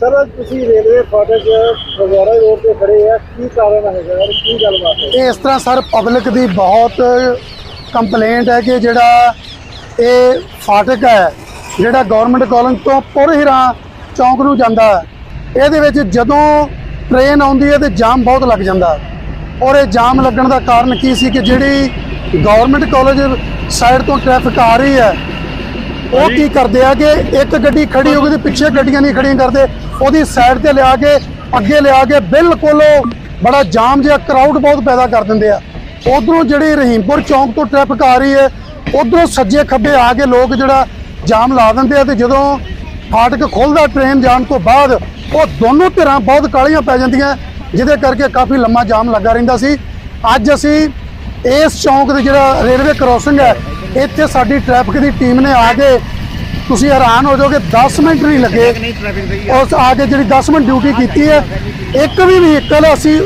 Sir ਤੁਸੀਂ railway ਫਾਟਕ Phagwara road ਤੇ ਖੜੇ ਆ। ਕੀ ਕਾਰਨ ਹੈਗਾ ਯਾਰ ਕੀ ਗੱਲਬਾਤ ਹੈ? ਇਸ ਤਰ੍ਹਾਂ ਸਰ ਪਬਲਿਕ ਦੀ ਬਹੁਤ ਕੰਪਲੇਂਟ ਹੈ ਕਿ ਜਿਹੜਾ ਇਹ ਫਾਟਕ ਹੈ, ਜਿਹੜਾ ਗਵਰਨਮੈਂਟ ਕਾਲਜ ਤੋਂ ਪੁਰਹਿਰਾ ਚੌਂਕ ਨੂੰ ਜਾਂਦਾ ਹੈ, ਇਹਦੇ ਵਿੱਚ ਜਦੋਂ ਟ੍ਰੇਨ ਆਉਂਦੀ ਹੈ ਤੇ ਜਾਮ ਬਹੁਤ ਲੱਗ ਜਾਂਦਾ ਔਰ ਇਹ ਜਾਮ ਲੱਗਣ ਦਾ ਕਾਰਨ ਕੀ ਸੀ ਕਿ ਜਿਹੜੀ ਗਵਰਨਮੈਂਟ ਕਾਲਜ ਸਾਈਡ ਤੋਂ ਟ੍ਰੈਫਿਕ ਆ ਰਹੀ ਹੈ ਉਹ ਕੀ ਕਰਦੇ ਆ ਕਿ ਇੱਕ ਗੱਡੀ ਖੜੀ ਹੋ ਗਈ ਤੇ ਪਿੱਛੇ ਗੱਡੀਆਂ ਨਹੀਂ ਖੜੀਆਂ ਕਰਦੇ ਉਹਦੀ ਸਾਈਡ ਤੇ ਲਿਆ ਕੇ ਅੱਗੇ ਲਿਆ ਕੇ ਬਿਲਕੁਲ ਬੜਾ ਜਾਮ ਜਿਹਾ ਕਰਾਊਡ ਬਹੁਤ ਪੈਦਾ ਕਰ ਦਿੰਦੇ ਆ। ਉਧਰੋਂ ਜਿਹੜੀ ਰਹੀਮਪੁਰ ਚੌਂਕ ਤੋਂ ਟ੍ਰੈਫਿਕ ਆ ਰਹੀ ਹੈ ਉਧਰੋਂ ਸੱਜੇ ਖੱਬੇ ਆ ਕੇ ਲੋਕ ਜਿਹੜਾ ਜਾਮ ਲਾ ਦਿੰਦੇ ਆ ਤੇ ਜਦੋਂ ਫਾਟਕ ਖੁੱਲਦਾ ਟ੍ਰੇਨ ਜਾਣ ਤੋਂ ਬਾਅਦ ਉਹ ਦੋਨੋਂ ਧਿਰਾਂ ਬਹੁਤ ਕਾਲੀਆਂ ਪੈ ਜਾਂਦੀਆਂ ਜਿਹਦੇ ਕਰਕੇ ਕਾਫੀ ਲੰਮਾ ਜਾਮ ਲੱਗਾ ਰਹਿੰਦਾ ਸੀ। ਅੱਜ ਅਸੀਂ ਇਸ ਚੌਂਕ ਦੇ ਜਿਹੜਾ ਰੇਲਵੇ ਕ੍ਰੋਸਿੰਗ ਹੈ ਇੱਥੇ ਸਾਡੀ ਟ੍ਰੈਫਿਕ ਦੀ ਟੀਮ ਨੇ ਆ ਕੇ ਤੁਸੀਂ ਹੈਰਾਨ ਹੋ ਜਾਓਗੇ 10 ਮਿੰਟ ਨਹੀਂ ਲੱਗੇ। ਉਸ ਆ ਕੇ ਜਿਹੜੀ 10 ਮਿੰਟ ਡਿਊਟੀ ਕੀਤੀ ਹੈ ਇੱਕ ਵੀ ਵਹੀਕਲ ਅਸੀਂ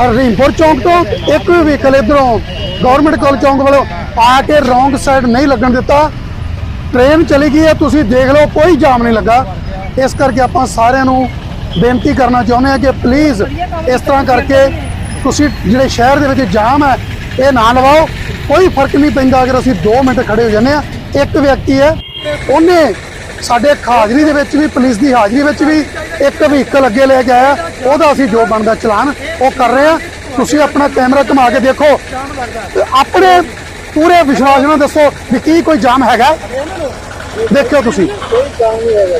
ਹਰੀਮਪੁਰ ਚੌਂਕ ਤੋਂ ਇੱਕ ਵੀ ਵਹੀਕਲ ਇਧਰੋਂ ਗਵਰਨਮੈਂਟ ਕਾਲਜ ਚੌਂਕ ਵੱਲੋਂ ਆ ਕੇ ਰੋਂਗ ਸਾਈਡ ਨਹੀਂ ਲੱਗਣ ਦਿੱਤਾ। ਟ੍ਰੇਨ ਚਲੀ ਗਈ ਹੈ ਤੁਸੀਂ ਦੇਖ ਲਓ ਕੋਈ ਜਾਮ ਨਹੀਂ ਲੱਗਾ। ਇਸ ਕਰਕੇ ਆਪਾਂ ਸਾਰਿਆਂ ਨੂੰ ਬੇਨਤੀ ਕਰਨਾ ਚਾਹੁੰਦੇ ਹਾਂ ਕਿ ਪਲੀਜ਼ ਇਸ ਤਰ੍ਹਾਂ ਕਰਕੇ ਤੁਸੀਂ ਜਿਹੜੇ ਸ਼ਹਿਰ ਦੇ ਵਿੱਚ ਜਾਮ ਹੈ ਇਹ ਨਾ ਲਵਾਓ। ਕੋਈ ਫ਼ਰਕ ਨਹੀਂ ਪੈਂਦਾ ਅਗਰ ਅਸੀਂ 2 ਮਿੰਟ ਖੜੇ ਹੋ ਜਾਂਦੇ ਆ ਇੱਕ ਵਿਅਕਤੀ ਹੈ, ਉਹਨੇ ਸਾਡੇ ਹਾਜ਼ਰੀ ਦੇ ਵਿੱਚ ਵੀ, ਪੁਲਿਸ ਦੀ ਹਾਜ਼ਰੀ ਵਿੱਚ ਵੀ ਇੱਕ ਵਹੀਕਲ ਅੱਗੇ ਲੈ ਕੇ ਆਇਆ। ਉਹਦਾ ਅਸੀਂ ਜੋ ਬਣਦਾ ਚਲਾਨ, ਉਹ ਕਰ ਰਹੇ ਆ ਤੁਸੀਂ ਆਪਣਾ ਕੈਮਰਾ ਘੁਮਾ ਕੇ ਦੇਖੋ। ਤੇ ਆਪਣੇ ਪੂਰੇ ਵਿਸ਼ਵਾਸ ਨਾਲ ਦੱਸੋ ਵੀ ਕੀ ਕੋਈ ਜਾਮ ਹੈਗਾ। ਦੇਖਿਓ ਤੁਸੀਂ।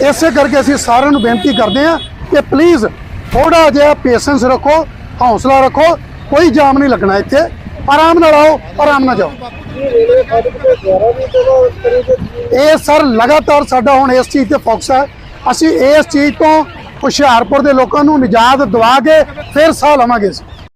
ਇਸੇ ਕਰਕੇ ਅਸੀਂ ਸਾਰਿਆਂ ਨੂੰ ਬੇਨਤੀ ਕਰਦੇ ਹਾਂ ਕਿ ਪਲੀਜ਼ ਥੋੜਾ ਜਿਹਾ ਪੇਸ਼ੈਂਸ ਰੱਖੋ, ਹੌਸਲਾ ਰੱਖੋ। ਕੋਈ ਜਾਮ ਨਹੀਂ ਲੱਗਣਾ ਇੱਥੇ। ਆਰਾਮ ਨਾਲ ਆਓ, ਆਰਾਮ ਨਾਲ ਜਾਓ। ਇਹ ਸਰ ਲਗਾਤਾਰ ਸਾਡਾ ਹੁਣ ਇਸ ਚੀਜ਼ ਤੇ ਫੋਕਸ ਹੈ। ਅਸੀਂ ਇਸ ਚੀਜ਼ ਤੋਂ ਹੁਸ਼ਿਆਰਪੁਰ ਦੇ ਲੋਕਾਂ ਨੂੰ ਨਿਜਾਤ ਦਵਾ ਕੇ ਫਿਰ ਸਾਹ ਲਵਾਂਗੇ ਅਸੀਂ।